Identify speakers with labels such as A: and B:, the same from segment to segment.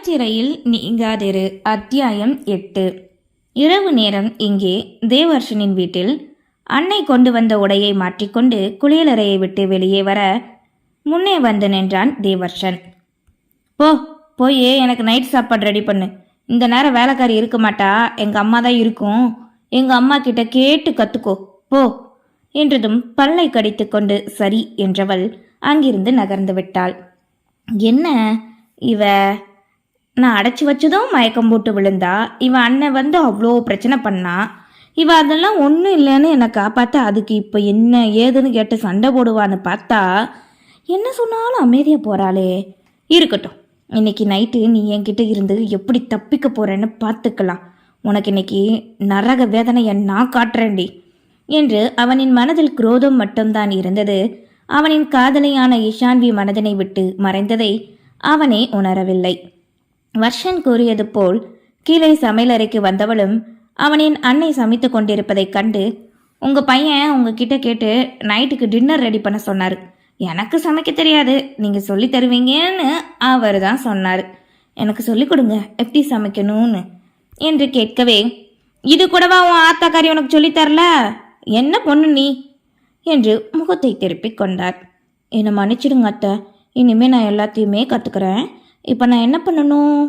A: மனத்திரையில் நீங்காதிரு. அத்தியாயம் எட்டு. இரவு நேரம் இங்கே. தேவர்ஷனின் வீட்டில் அன்னை கொண்டு வந்த உடையை மாற்றிக்கொண்டு குளியலறையை விட்டு வெளியே வர முன்னே வந்து நின்றான் தேவர்ஷன். போ போய் எனக்கு நைட் சாப்பாடு ரெடி பண்ணு. இந்த நேரம் வேலைக்காரி இருக்க மாட்டா. எங்க அம்மா தான் இருக்கும். எங்க அம்மா கிட்ட கேட்டு கத்துக்கோ. போ என்றதும் பல்லை கடித்துக்கொண்டு சரி என்றவள் அங்கிருந்து நகர்ந்து விட்டாள். என்ன இவ? நான் அடைச்சி வச்சதும் மயக்கம் போட்டு விழுந்தா இவன் அண்ணன் வந்து அவ்வளோ பிரச்சனை பண்ணா. இவ அதெல்லாம் ஒன்றும் இல்லைன்னு என்னை காப்பாற்ற அதுக்கு இப்போ என்ன ஏதுன்னு கேட்டு சண்டை போடுவான்னு பார்த்தா என்ன சொன்னாலும் அமைதியாக போகிறாளே இருக்கட்டும் இன்னைக்கு நைட்டு நீ என்கிட்ட இருந்து எப்படி தப்பிக்க போகிறேன்னு பார்த்துக்கலாம். உனக்கு இன்னைக்கு நரக வேதனையை நான் காட்டுறேன்டி என்று அவனின் மனதில் குரோதம் மட்டும்தான் இருந்தது. அவனின் காதலியான இஷான்வி மனதினை விட்டு மறைந்ததை அவனே உணரவில்லை. வர்ஷன் கூறியது போல் கீழே சமையலறைக்கு வந்தவளும் அவனின் அன்னை சமைத்து கொண்டிருப்பதைக் கண்டு உங்க பையன் உங்ககிட்ட கேட்டு நைட்டுக்கு டின்னர் ரெடி பண்ண சொன்னார். எனக்கு சமைக்க தெரியாது. நீங்க சொல்லி தருவீங்கன்னு அவர் தான் சொன்னார். எனக்கு சொல்லிக் கொடுங்க எப்படி சமைக்கணும்னு என்று கேட்கவே இது கூடவா உன் ஆத்தாக்காரி உனக்கு சொல்லித் தரல? என்ன பொண்ணு நீ? என்று முகத்தை திருப்பிக் கொண்டார். என்னை மன்னிச்சிடுங்க அத்தை. இனிமே நான் எல்லாத்தையுமே கற்றுக்கிறேன் இப்போ நான் என்ன பண்ணணும்?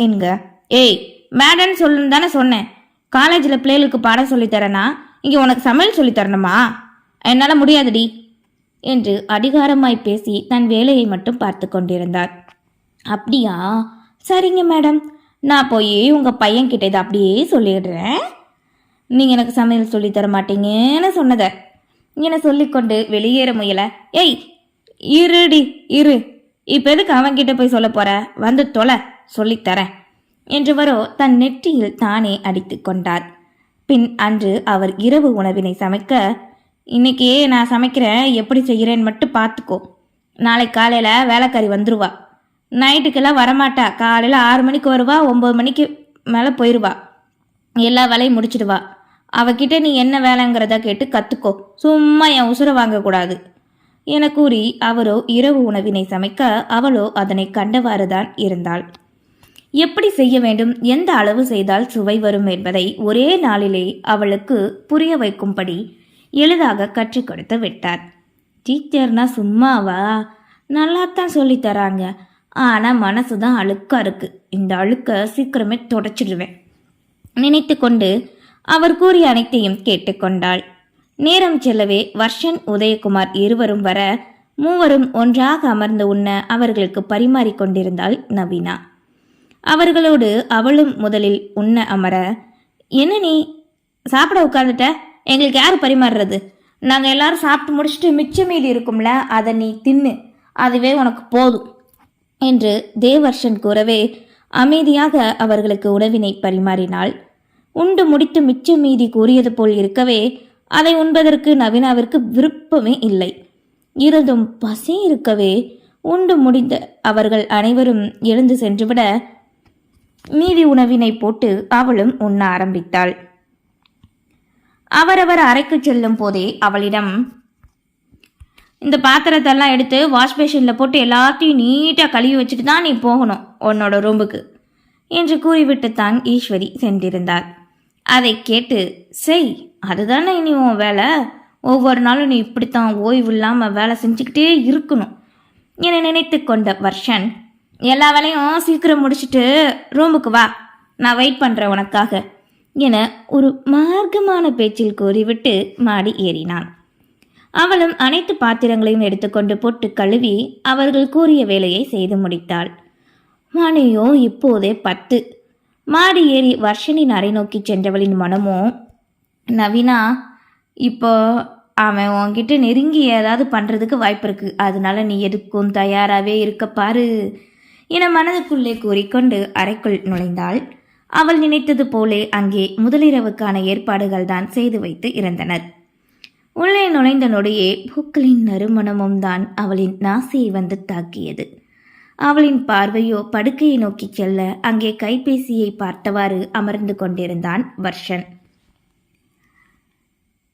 A: என்க. ஏய் மேடன்னு சொல்லுன்னு தானே சொன்னேன். காலேஜில் பிள்ளைகளுக்கு பாடம் சொல்லித்தரேனா இங்கே உனக்கு சமையல் சொல்லித் தரணுமா? என்னால் முடியாதுடி. என்று அதிகாரமாய் பேசி தன் வேலையை மட்டும் பார்த்து கொண்டிருந்தார். அப்படியா? சரிங்க மேடம் நான் போய் உங்கள் பையன்கிட்ட இதை அப்படியே சொல்லிடுறேன். நீங்கள் எனக்கு சமையல் சொல்லித்தர மாட்டீங்கன்னு சொன்னதை. என சொல்லிக்கொண்டு வெளியேற முயல. ஏய் இருடி இரு. இப்போ எதுக்கு அவன்கிட்ட போய் சொல்ல போற? வந்து தொலை சொல்லித்தரேன் என்று வரோ தன் நெற்றியில் தானே அடித்து கொண்டார். பின் அன்று அவர் இரவு உணவினை சமைக்க இன்னைக்கே நான் சமைக்கிறேன் எப்படி செய்கிறேன்னு மட்டும் பார்த்துக்கோ. நாளை காலையில் வேலைக்காரி வந்துருவா. நைட்டுக்கெல்லாம் வரமாட்டா. காலையில் ஆறு மணிக்கு வருவா ஒம்பது மணிக்கு மேலே போயிடுவா எல்லா வேலையும் முடிச்சிடுவா. அவகிட்ட நீ என்ன வேலைங்கிறத கேட்டு கற்றுக்கோ சும்மா என் உசுரை வாங்கக்கூடாது. என கூறி அவரோ இரவு உணவினை சமைக்க அவளோ அதனை கண்டவாறுதான் இருந்தாள். எப்படி செய்ய வேண்டும்? எந்த அளவு செய்தால் சுவை வரும் என்பதை ஒரே நாளிலே அவளுக்கு புரிய வைக்கும்படி எளிதாக கற்றுக் கொடுத்து விட்டார். டீச்சர்னா சும்மாவா? நல்லாத்தான் சொல்லித்தராங்க ஆனால் மனசு தான் அழுக்கா இருக்கு. இந்த அழுக்க சீக்கிரமே தொடச்சிடுவேன். நினைத்து கொண்டு அவர் கூறிய அனைத்தையும் கேட்டுக்கொண்டாள் நேரம் செல்லவே வர்ஷன் உதயகுமார் இருவரும் வர மூவரும் ஒன்றாக அமர்ந்து உண்ண அவர்களுக்கு பரிமாறிக்கொண்டிருந்தாள் நவீனா. அவர்களோடு அவளும் முதலில் உண்ண அமர என்ன நீ? சாப்பிட உட்காந்துட்ட எங்களுக்கு யார் பரிமாறுறது? நாங்கள் எல்லாரும் சாப்பிட்டு முடிச்சுட்டு மிச்ச மீதி இருக்கும்ல அதை நீ தின்னு. அதுவே உனக்கு போதும். என்று தேவர்ஷன் கூறவே அமைதியாக அவர்களுக்கு உணவினை பரிமாறினாள். உண்டு முடித்து மிச்ச மீதி கூறியது போல் இருக்கவே அதை உண்பதற்கு நவீனாவிற்கு விருப்பமே இல்லை. இருந்தும் பசி இருக்கவே உண்டு முடிந்த அவர்கள் அனைவரும் எழுந்து சென்றுவிட மீதி உணவினை போட்டு அவளும் உண்ண ஆரம்பித்தாள். அவரவர் அறைக்கு செல்லும் போதே அவளிடம் இந்த பாத்திரத்தெல்லாம் எடுத்து வாஷ் பேஷனில் போட்டு எல்லாத்தையும் நீட்டாக கழுவி வச்சுட்டு தான் நீ போகணும் உன்னோட ரூமுக்கு என்று கூறிவிட்டு தான் ஈஸ்வரி சென்றிருந்தார் அதை கேட்டு செய் அதுதானே இனி உன் வேலை? ஒவ்வொரு நாளும் நீ இப்படித்தான் ஓய்வு இல்லாமல் வேலை செஞ்சுக்கிட்டே இருக்கணும். என நினைத்து கொண்ட வர்ஷன் எல்லா வேலையும் சீக்கிரம் முடிச்சுட்டு ரூமுக்கு வா நான் வெயிட் பண்ணுறேன் உனக்காக என ஒரு மார்க்கமான பேச்சில் கூறிவிட்டு மாடி ஏறினான். அவளும் அனைத்து பாத்திரங்களையும் எடுத்துக்கொண்டு போட்டு கழுவி அவர்கள் கூறிய வேலையை செய்து முடித்தாள். மணியோ இப்போதே பத்து. மாடி ஏறி வர்ஷனின் அறை நோக்கி சென்றவளின் மனமும் நவீனா இப்போ அவன் உன்கிட்ட நெருங்கி ஏதாவது பண்ணுறதுக்கு வாய்ப்பு இருக்குது அதனால நீ எதுக்கும் தயாராகவே இருக்க பாரு என மனதுக்குள்ளே கூறிக்கொண்டு அறைக்குள் நுழைந்தாள். அவள் நினைத்தது போலே அங்கே முதலிரவுக்கான ஏற்பாடுகள் தான் செய்து வைத்து இருந்தனர் உள்ளே நுழைந்த நொடியே பூக்களின் நறுமணமும் தான் அவளின் நாசியை வந்து தாக்கியது. அவளின் பார்வையோ படுக்கையை நோக்கிச் செல்ல அங்கே கைபேசியை பார்த்தவாறு அமர்ந்து கொண்டிருந்தான் வர்ஷன்.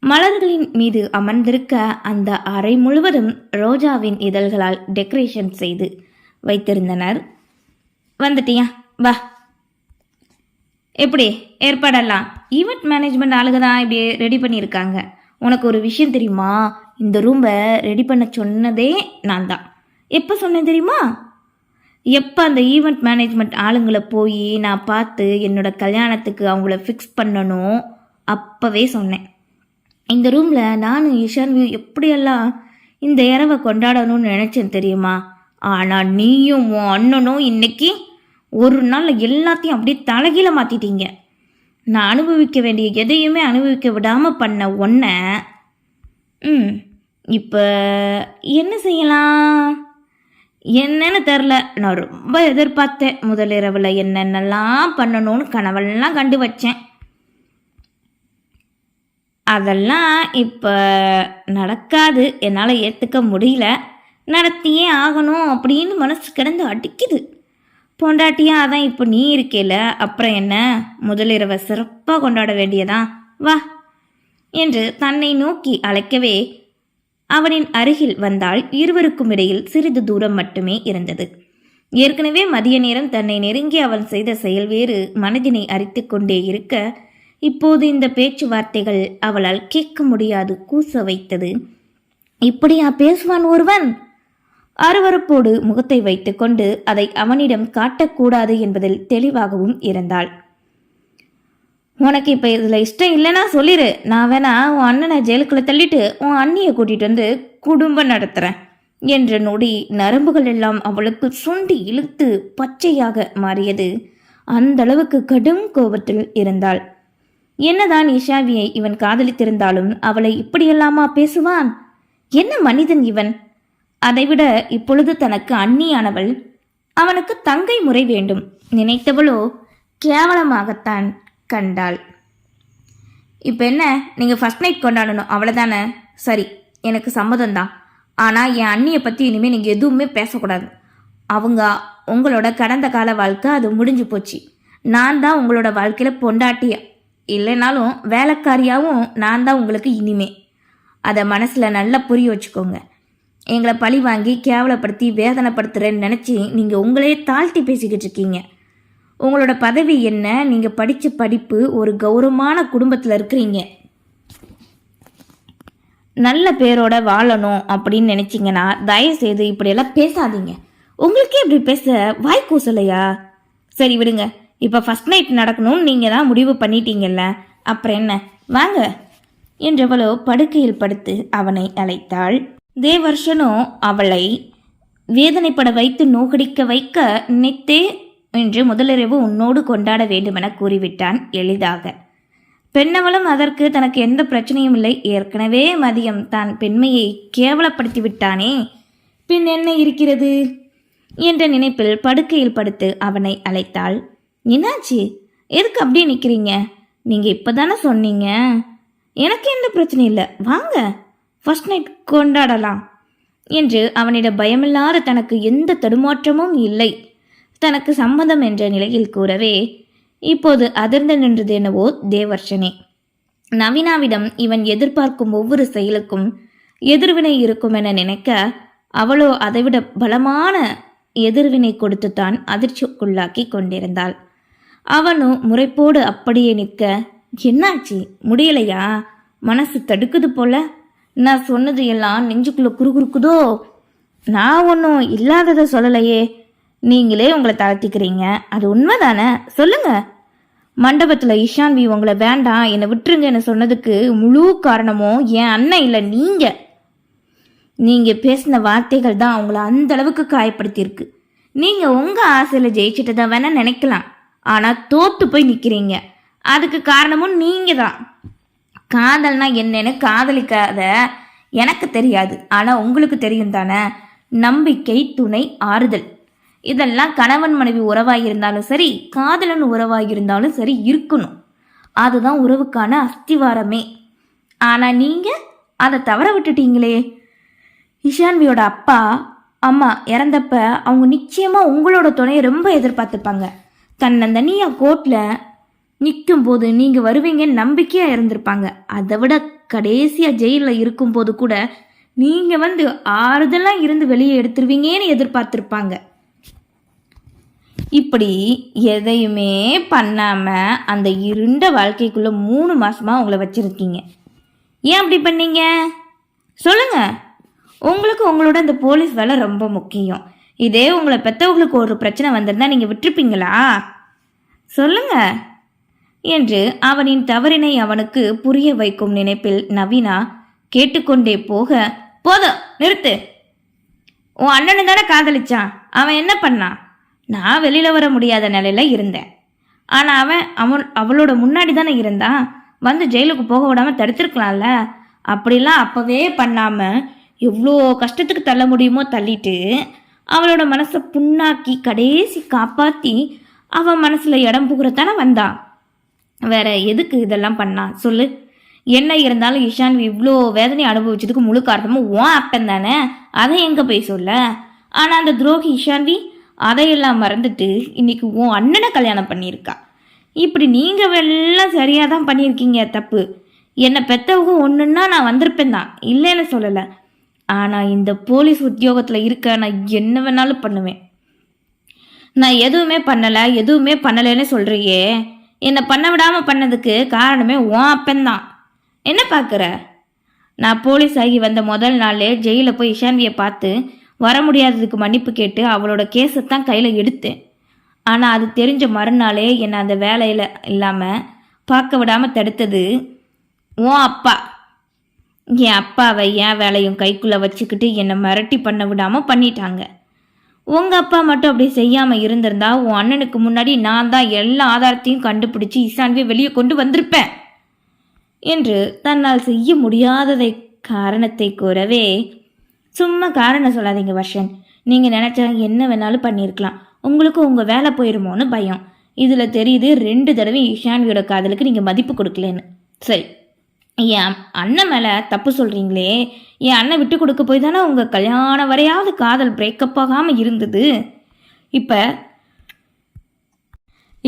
A: மலர்களின் மீது அமர்ந்திருக்க அந்த அறை முழுவதும் ரோஜாவின் இதழ்களால் டெக்கரேஷன் செய்து வைத்திருந்தனர். வந்துட்டியா? வா. எப்படி? ஏற்பாடெல்லாம்? ஈவெண்ட் மேனேஜ்மெண்ட் ஆளுங்க தான் இப்படி ரெடி பண்ணியிருக்காங்க. உனக்கு ஒரு விஷயம் தெரியுமா? இந்த ரூமை ரெடி பண்ண சொன்னதே நான் தான் எப்போ சொன்னேன் தெரியுமா? எப்போ அந்த ஈவெண்ட் மேனேஜ்மெண்ட் ஆளுங்களை போய் நான் பார்த்து என்னோட கல்யாணத்துக்கு அவங்கள ஃபிக்ஸ் பண்ணணும் அப்போவே சொன்னேன். இந்த ரூமில் நானும் இஷான்வியும் எப்படியெல்லாம் இந்த இரவை கொண்டாடணும்னு நினச்சேன் தெரியுமா? ஆனால் நீயும் உன் அண்ணனும் இன்னைக்கு ஒரு நாளில் எல்லாத்தையும் அப்படியே தலைகீழ மாற்றிட்டீங்க நான் அனுபவிக்க வேண்டிய எதையுமே அனுபவிக்க விடாமல் பண்ண ஒன்றை ம் இப்போ என்ன செய்யலாம்? என்னன்னு தெரில நான் ரொம்ப எதிர்பார்த்தேன். முதலிரவில் என்னென்னலாம் பண்ணணும்னு கனவெல்லாம் கண்டு வச்சேன். அதெல்லாம் இப்போ நடக்காது. என்னால் ஏற்றுக்க முடியல. நடத்தியே ஆகணும் அப்படின்னு மனசு கிடந்து அடிக்குது. பொண்டாட்டியாக அதான் இப்போ நீ இருக்கேல அப்புறம் என்ன? முதலிரவை சிறப்பாக கொண்டாட வேண்டியதா? வா. என்று தன்னை நோக்கி அழைக்கவே அவனின் அருகில் வந்தால் இருவருக்கும் இடையில் சிறிது தூரம் மட்டுமே இருந்தது. ஏற்கனவே மதிய நேரம் தன்னை நெருங்கி அவன் செய்த செயல் வேறு மனதினை அரித்து கொண்டே இருக்க இப்போது இந்த பேச்சுவார்த்தைகள் அவளால் கேட்க முடியாது கூச வைத்தது. இப்படியா பேசுவான் ஒருவன்? அருவருப்போடு முகத்தை வைத்துக்கொண்டு அதை அவனிடம் காட்டக்கூடாது என்பதில் தெளிவாகவும் இருந்தாள். உனக்கு இப்போ இதில் இஷ்டம் இல்லைன்னா சொல்லிடு நான் வேணா உன் அண்ணனை ஜெயிலுக்குள்ளே தள்ளிட்டு உன் அண்ணியை கூட்டிகிட்டு வந்து குடும்பம் நடத்துகிறேன் என்ற நொடி நரம்புகள் எல்லாம் அவளுக்கு சுண்டி இழுத்து பச்சையாக மாறியது. அந்த அளவுக்கு கடும் கோபத்தில் இருந்தாள். என்னதான் இஷாவியை இவன் காதலித்திருந்தாலும் அவளை இப்படியெல்லாமா பேசுவான்? என்ன மனிதன் இவன்? அதைவிட இப்பொழுது தனக்கு அண்ணியானவள் அவனுக்கு தங்கை முறை வேண்டும். நினைத்தவளோ கேவலமாகத்தான் கண்டாள். இப்போ என்ன? நீங்கள் ஃபஸ்ட் நைட் கொண்டாடணும். அவ்வளோதானே சரி எனக்கு சம்மதம் தான் ஆனால் என் அண்ணியை பற்றி இனிமேல் நீங்கள் எதுவுமே பேசக்கூடாது. அவங்க உங்களோட கடந்த கால வாழ்க்கை அது முடிஞ்சு போச்சு. நான் தான் உங்களோட வாழ்க்கையில் பொண்டாட்டியா. இல்லைனாலும் வேலைக்காரியாகவும் நான் தான் உங்களுக்கு இனிமே. அதை மனசில் நல்லா புரிய வச்சுக்கோங்க. எங்களை பழி வாங்கி கேவலப்படுத்தி வேதனைப்படுத்துகிறேன்னு நினச்சி நீங்கள் உங்களே தாழ்த்தி பேசிக்கிட்டு இருக்கீங்க. உங்களோட பதவி என்ன? நீங்கள் படித்த படிப்பு ஒரு கௌரவமான குடும்பத்தில் இருக்கிறீங்க. நல்ல பேரோட வாழணும் அப்படின்னு நினச்சிங்கன்னா தயவுசெய்து இப்படியெல்லாம் பேசாதீங்க. உங்களுக்கே இப்படி பேச வாய் கூசலையா? சரி விடுங்க. இப்போ ஃபர்ஸ்ட் நைட் நடக்கணும்னு நீங்கள் தான் முடிவு பண்ணிட்டீங்கல்ல. அப்புறம் என்ன? வாங்க. என்றவளோ படுக்கையில் படுத்து அவனை அழைத்தாள். தேவர்ஷனும் அவளை வேதனைப்பட வைத்து நோகடிக்க வைக்க நித்தே என்று முதலிரவு உன்னோடு கொண்டாட வேண்டுமென கூறிவிட்டான் எளிதாக. பெண்ணவளும் அதற்கு தனக்கு எந்த பிரச்சனையும் இல்லை. ஏற்கனவே மதியம் தான் பெண்மையை கேவலப்படுத்தி விட்டானே. பின் என்ன இருக்கிறது? என்ற நினைப்பில் படுக்கையில் படுத்து அவனை அழைத்தாள். என்னாச்சு? எதுக்கு அப்படியே நிற்கிறீங்க நீங்கள் இப்போ தானே சொன்னீங்க? எனக்கு எந்த பிரச்சனை இல்லை. வாங்க. ஃபர்ஸ்ட் நைட் கொண்டாடலாம். என்று அவனிடம் பயமில்லாத தனக்கு எந்த தடுமாற்றமும் இல்லை. தனக்கு சம்மதம் என்ற நிலையில் கூறவே இப்போது அதிர்ந்து நின்றது என்னவோ தேவர்ஷனே. நவீனாவிடம் இவன் எதிர்பார்க்கும் ஒவ்வொரு செயலுக்கும் எதிர்வினை இருக்கும் என நினைக்க அவளோ அதைவிட பலமான எதிர்வினை கொடுத்துத்தான் அதிர்ச்சிக்குள்ளாக்கி கொண்டிருந்தாள். அவனும் முறைப்போடு அப்படியே நிற்க என்னாச்சு? முடியலையா? மனசு தடுக்குது போல. நான் சொன்னது எல்லாம் நெஞ்சுக்குள்ள குறுகுறுக்குதோ? நான் ஒன்றும் இல்லாததை சொல்லலையே. நீங்களே உங்களை தாழ்த்திக்கிறீங்க. அது உண்மைதானே? சொல்லுங்க. மண்டபத்தில் இஷான்வி உங்களை வேண்டாம் என்னை விட்டுருங்கன்னு சொன்னதுக்கு முழு காரணமும் என் அண்ணன் இல்லை நீங்கள் நீங்கள் பேசின வார்த்தைகள் தான் அவங்கள அந்த அளவுக்கு காயப்படுத்தியிருக்கு. நீங்கள் உங்கள் ஆசையில் ஜெயிச்சுட்டு தான் வேணா நினைக்கலாம். ஆனால் தோற்று போய் நிற்கிறீங்க அதுக்கு காரணமும் நீங்கள் தான் காதல்னா என்னன்னு காதலிக்காத எனக்கு தெரியாது. ஆனால் உங்களுக்கு தெரியும் தானே? நம்பிக்கை துணை ஆறுதல். இதெல்லாம் கணவன் மனைவி உறவாக இருந்தாலும் சரி காதலன் உறவாக இருந்தாலும் சரி இருக்கணும். அதுதான் உறவுக்கான அஸ்திவாரமே. ஆனால் நீங்கள் அதை தவற விட்டுட்டீங்களே. இஷான்வியோட அப்பா அம்மா இறந்தப்ப அவங்க நிச்சயமாக உங்களோட துணையை ரொம்ப எதிர்பார்த்துப்பாங்க. தன்னந்தனியாக கோர்ட்டில் நிற்கும் போது நீங்கள் வருவீங்கன்னு நம்பிக்கையாக இருந்திருப்பாங்க. அதை விட கடைசியாக ஜெயிலில் இருக்கும்போது கூட நீங்கள் வந்து ஆறுதலாக இருந்து வெளியே எடுத்துருவீங்கன்னு எதிர்பார்த்துருப்பாங்க. இப்படி எதையுமே பண்ணாம அந்த இருண்ட வாழ்க்கைக்குள்ள மூணு மாசமா உங்களை வச்சிருக்கீங்க. ஏன் அப்படி பண்ணீங்க? சொல்லுங்க. உங்களுக்கு உங்களோட அந்த போலீஸ் வேலை ரொம்ப முக்கியம். இதே உங்களை பெற்றவங்களுக்கு ஒரு பிரச்சனை வந்திருந்தா நீங்கள் விட்டுருப்பீங்களா? சொல்லுங்க. என்று அவனின் தவறினை அவனுக்கு புரிய வைக்கும் நினைப்பில் நவீனா கேட்டுக்கொண்டே போக போதும் நிறுத்து. உன் அண்ணனு தானே காதலிச்சான். அவன் என்ன பண்ணான்? நான் வெளியில் வர முடியாத நிலையில இருந்தேன். ஆனால் அவன் அவன் அவளோட முன்னாடி தானே இருந்தான் வந்து ஜெயிலுக்கு போக விடாமல் தடுத்திருக்கலாம்ல? அப்படிலாம் அப்போவே பண்ணாமல் எவ்வளோ கஷ்டத்துக்கு தள்ள முடியுமோ தள்ளிட்டு அவளோட மனசை புண்ணாக்கி கடைசி காப்பாற்றி அவன் மனசில் இடம் புகுறத்தானே வந்தான் வேற எதுக்கு இதெல்லாம் பண்ணான் சொல்லு. என்ன இருந்தாலும் இஷான் இவ்வளோ வேதனை அனுபவிச்சதுக்கு முழு காரணமும் உன் அப்பன் தானே? அதை எங்கே போய் சொல்ல? ஆனால் அந்த துரோகி இஷான்வி அதையெல்லாம் மறந்துட்டு இன்னைக்கு உன் அண்ணனை கல்யாணம் பண்ணியிருக்கா. இப்படி நீங்கள் எல்லாம் சரியாக தான் பண்ணியிருக்கீங்க தப்பு. என்னை பெற்றவங்க ஒன்றுன்னா நான் வந்திருப்பேன் தான். இல்லைன்னு சொல்லலை. ஆனால் இந்த போலீஸ் உத்தியோகத்தில் இருக்க நான் என்ன வேணாலும் பண்ணுவேன். நான் எதுவுமே பண்ணலை எதுவுமே பண்ணலைன்னு சொல்கிறியே என்னை பண்ண விடாமல் பண்ணதுக்கு காரணமே உன் அப்பன்தான் என்ன பார்க்குற நான் போலீஸ் ஆகி வந்த முதல் நாளே ஜெயிலில் போய் இஷான்வியை பார்த்து வர முடியாததுக்கு மன்னிப்பு கேட்டு அவளோட கேஸை தான் கையில் எடுத்தேன். ஆனால் அது தெரிஞ்ச மறுநாளே என்னை அந்த வேலையில் இல்லாமல் பார்க்க விடாமல் தடுத்தது உன் அப்பா. என் அப்பாவை என் வேலையும் கைக்குள்ளே வச்சுக்கிட்டு என்னை மிரட்டி பண்ண விடாமல் பண்ணிட்டாங்க. உங்கள் அப்பா மட்டும் அப்படி செய்யாமல் இருந்திருந்தா உன் அண்ணனுக்கு முன்னாடி நான் தான் எல்லா ஆதாரத்தையும் கண்டுபிடிச்சி இசான்வியை வெளியே கொண்டு வந்திருப்பேன். என்று தன்னால் செய்ய முடியாததை காரணத்தை கூறவே சும்மா காரணம் சொல்லாதீங்க வர்ஷன். நீங்கள் நினச்சா என்ன வேணாலும் பண்ணியிருக்கலாம் உங்களுக்கு உங்கள் வேலை போயிருமோன்னு பயம். இதில் தெரியுது ரெண்டு தடவை இஷான்வியோட காதலுக்கு நீங்கள் மதிப்பு கொடுக்கலன்னு. சரி. என் அண்ணன் மேலே தப்பு சொல்கிறீங்களே என் அண்ணன் விட்டு கொடுக்க போய் தானே உங்கள் கல்யாணம் வரையாவது காதல் பிரேக்கப் ஆகாமல் இருந்தது? இப்போ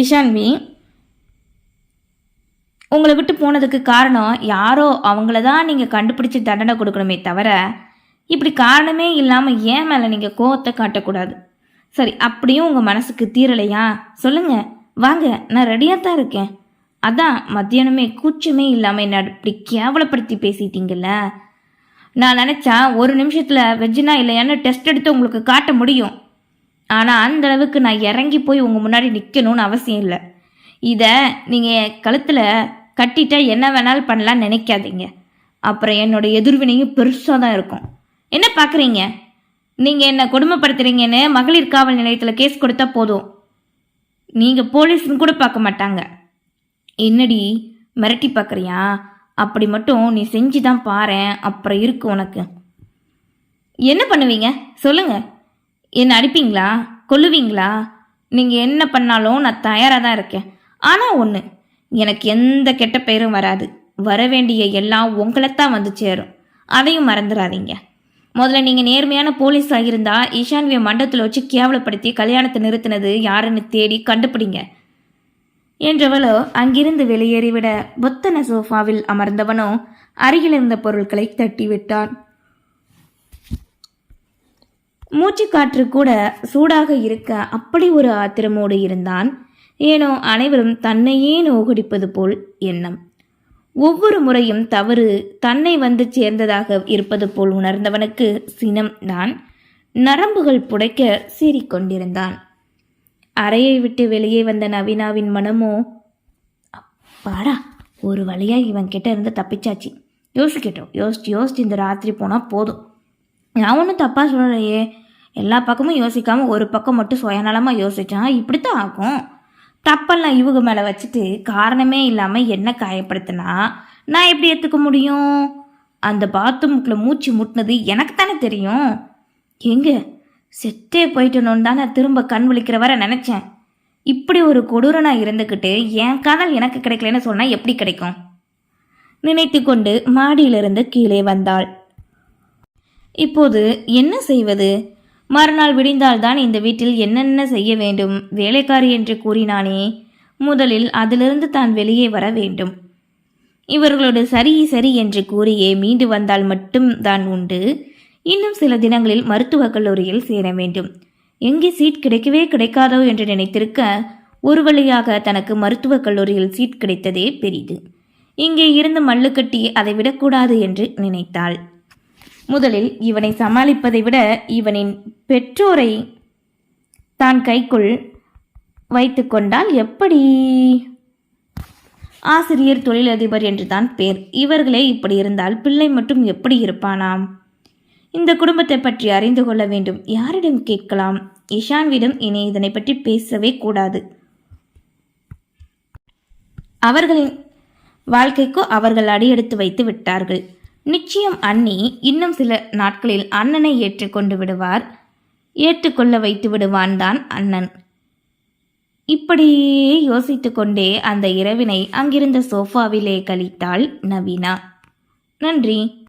A: இஷான்வி உங்களை விட்டு போனதுக்கு காரணம் யாரோ அவங்கள தான் நீங்கள் கண்டுபிடிச்சி தண்டனை கொடுக்கணுமே தவிர இப்படி காரணமே இல்லாமல் ஏன் மேலே நீங்கள் கோவத்தை காட்டக்கூடாது? சரி அப்படியும் உங்கள் மனசுக்கு தீரலையா? சொல்லுங்கள் வாங்க நான் ரெடியாக தான் இருக்கேன். அதான் மத்தியானமே கூச்சமே இல்லாமல் என்ன இப்படி கேவலப்படுத்தி பேசிட்டீங்கல்ல? நான் நினச்சா ஒரு நிமிஷத்தில் வெஜ்ஜுனா இல்லையான்னு டெஸ்ட் எடுத்து உங்களுக்கு காட்ட முடியும். ஆனால் அந்த அளவுக்கு நான் இறங்கி போய் உங்கள் முன்னாடி நிற்கணும்னு அவசியம் இல்லை. இதை நீங்கள் கழுத்தில் கட்டிட்டா என்ன வேணாலும் பண்ணலான்னு நினைக்காதீங்க. அப்புறம் என்னோடய எதிர்வினையும் பெருசாக தான் இருக்கும். என்ன பார்க்குறீங்க? நீங்கள் என்ன கொடுமைப்படுத்துறீங்கன்னு மகளிர் காவல் நிலையத்தில் கேஸ் கொடுத்தா போதும். நீங்கள் போலீஸ்னு கூட பார்க்க மாட்டாங்க. என்னடி மிரட்டி பார்க்குறியா? அப்படி மட்டும் நீ செஞ்சு தான் பாரேன் அப்புறம் இருக்கு உனக்கு. என்ன பண்ணுவீங்க? சொல்லுங்க. என்ன அடிப்பீங்களா? கொல்லுவீங்களா? நீங்கள் என்ன பண்ணாலும் நான் தயாராக தான் இருக்கேன். ஆனால் ஒன்று எனக்கு எந்த கெட்ட பெயரும் வராது. வர வேண்டிய எல்லாம் உங்களைத்தான் வந்து சேரும். அதையும் மறந்துடாதீங்க. முதல்ல நீங்கள் நேர்மையான போலீஸ் ஆகியிருந்தா ஈஷான்விய மண்டத்தில் வச்சு கேவலப்படுத்தி கல்யாணத்தை நிறுத்தினது யாருன்னு தேடி கண்டுபிடிங்க. என்றவளோ அங்கிருந்து வெளியேறிவிட பொத்தன சோஃபாவில் அமர்ந்தவனோ அருகிலிருந்த பொருட்களை தட்டிவிட்டான். மூச்சுக்காற்று கூட சூடாக இருக்க அப்படி ஒரு ஆத்திரமோடு இருந்தான். ஏனோ அனைவரும் தன்னையே நோகடிப்பது போல் எண்ணம். ஒவ்வொரு முறையும் தவறு தன்னை வந்து சேர்ந்ததாக இருப்பது போல் உணர்ந்தவனுக்கு சினம் தான் நரம்புகள் புடைக்க சீறிக்கொண்டிருந்தான். அறையை விட்டு வெளியே வந்த நவீனாவின் மனமோ அப்பாடா ஒரு வழியாக இவன் கிட்ட இருந்து தப்பிச்சாச்சு. யோசிக்கட்டும் யோசிச்சு யோசிச்சு இந்த ராத்திரி போனால் போதும். நான் ஒன்றும் தப்பாக சொல்லலையே. எல்லா பக்கமும் யோசிக்காமல் ஒரு பக்கம் மட்டும் சுயநலமாக யோசிச்சான் இப்படித்தான் ஆகும். தப்பெல்லாம் இவங்க மேலே வச்சுட்டு காரணமே இல்லாமல் என்ன காயப்படுத்தினா நான் எப்படி ஏற்றுக்க முடியும்? அந்த பாத்ரூமுக்குள்ள மூச்சு முட்டினது எனக்கு தானே தெரியும். எங்க? செட்டே போயிட்டணும்னு தான் நான் திரும்ப கண் விழிக்கிற வர நினச்சேன். இப்படி ஒரு கொடூரனா இருந்துக்கிட்டு என் காதல் எனக்கு கிடைக்கலன்னு சொன்னால் எப்படி கிடைக்கும்? நினைத்து கொண்டு மாடியிலிருந்து கீழே வந்தாள். இப்போது என்ன செய்வது? மறுநாள் விடிந்தால்தான் இந்த வீட்டில் என்னென்ன செய்ய வேண்டும்? வேலைக்காரி என்று கூறினானே. முதலில் அதிலிருந்து தான் வெளியே வர வேண்டும். இவர்களோடு சரி சரி என்று கூறியே மீண்டு வந்தால் மட்டும் தான் உண்டு. இன்னும் சில தினங்களில் மருத்துவக் கல்லூரியில் சேர வேண்டும். எங்கே சீட் கிடைக்கவே கிடைக்காதோ என்று நினைத்திருக்க ஒரு வழியாக தனக்கு மருத்துவக் கல்லூரியில் சீட் கிடைத்ததே பெரிது. இங்கே இருந்து மல்லுக்கட்டி அதை விடக்கூடாது என்று நினைத்தாள். முதலில் இவனை சமாளிப்பதை விட இவனின் பெற்றோரை தான் கைக்குள் வைத்துக்கொண்டால் எப்படி? ஆசிரியர் தொழிலதிபர் என்றுதான் பேர். இவர்களே இப்படி இருந்தால் பிள்ளை மட்டும் எப்படி இருப்பானாம்? இந்த குடும்பத்தை பற்றி அறிந்து கொள்ள வேண்டும். யாரிடம் கேட்கலாம்? இஷான்விடம் இனி இதனை பற்றி பேசவே கூடாது. அவர்களின் வாழ்க்கைக்கு அவர்கள் அடியெடுத்து வைத்து விட்டார்கள். நிச்சயம் அண்ணி இன்னும் சில நாட்களில் அண்ணனை ஏற்றுக்கொண்டு விடுவார். ஏற்றுக்கொள்ள வைத்து விடுவான் தான் அண்ணன். இப்படியே யோசித்து கொண்டே அந்த இரவினை அங்கிருந்த சோஃபாவிலே கழித்தாள் நவீனா. நன்றி.